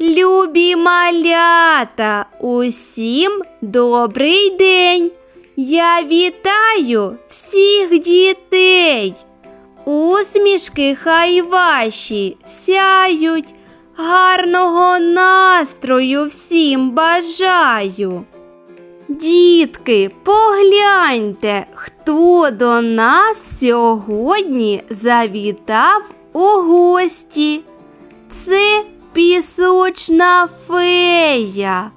Любі малята, усім добрий день. Я вітаю всіх дітей. Усмішки хай ваші сяють, гарного настрою всім бажаю. Дітки, погляньте, хто до нас сьогодні завітав у гості. Це пісочна фея.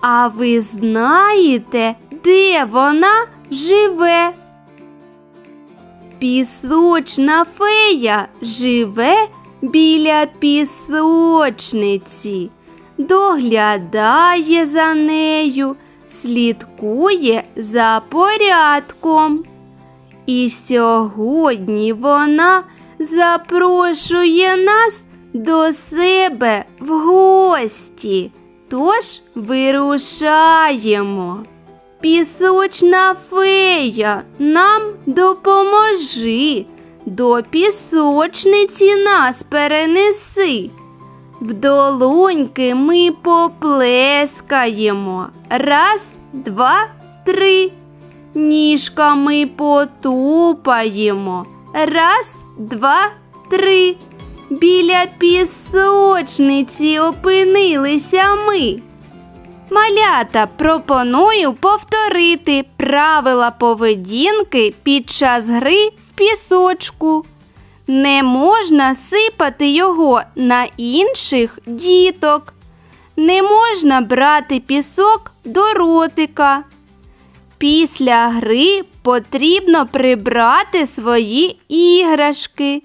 А ви знаєте, де вона живе? Пісочна фея живе біля пісочниці, доглядає за нею, слідкує за порядком. І сьогодні вона запрошує нас до себе в гості. Тож вирушаємо. Пісочна фея, нам допоможи, до пісочниці нас перенеси. В долоньки ми поплескаємо. Раз, два, три. Ніжками потупаємо. Раз, два, три. Біля пісочниці опинилися ми. Малята пропоную повторити правила поведінки під час гри в пісочку. Не можна сипати його на інших діток. Не можна брати пісок до ротика. Після гри потрібно прибрати свої іграшки.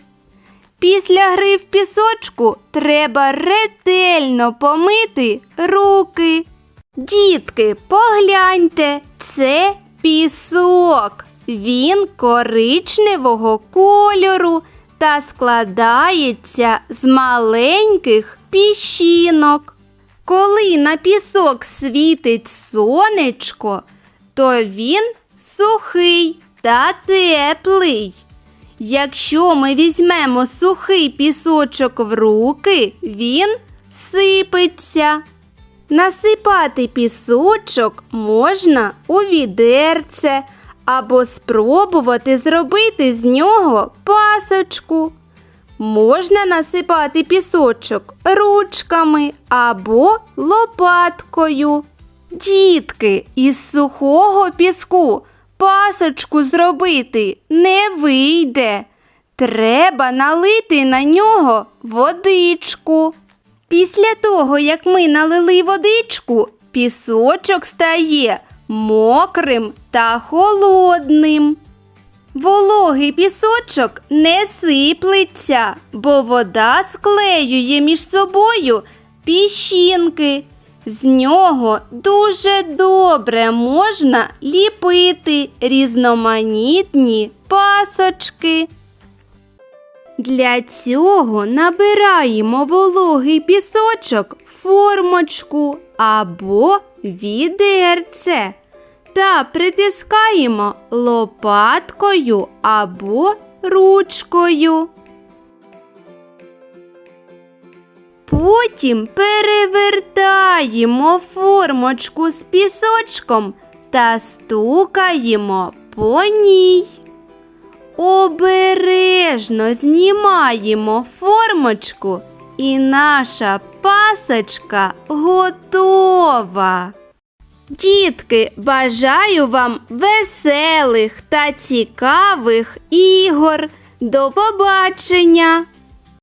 Після гри в пісочку треба ретельно помити руки. Дітки, погляньте, це пісок. Він коричневого кольору та складається з маленьких піщинок. Коли на пісок світить сонечко, то він сухий та теплий. Якщо ми візьмемо сухий пісочок в руки, він сипеться. Насипати пісочок можна у відерце або спробувати зробити з нього пасочку. Можна насипати пісочок ручками або лопаткою. Дітки, із сухого піску пасочку зробити не вийде. Треба налити на нього водичку. Після того, як ми налили водичку, пісочок стає мокрим та холодним. Вологий пісочок не сиплеться, бо вода склеює між собою піщинки. З нього дуже добре можна ліпити різноманітні пасочки. Для цього набираємо вологий пісочок в формочку або відерце та притискаємо лопаткою або ручкою. Потім перевертаємо формочку з пісочком та стукаємо по ній. Обережно знімаємо формочку, і наша пасочка готова. Дітки, бажаю вам веселих та цікавих ігор. До побачення!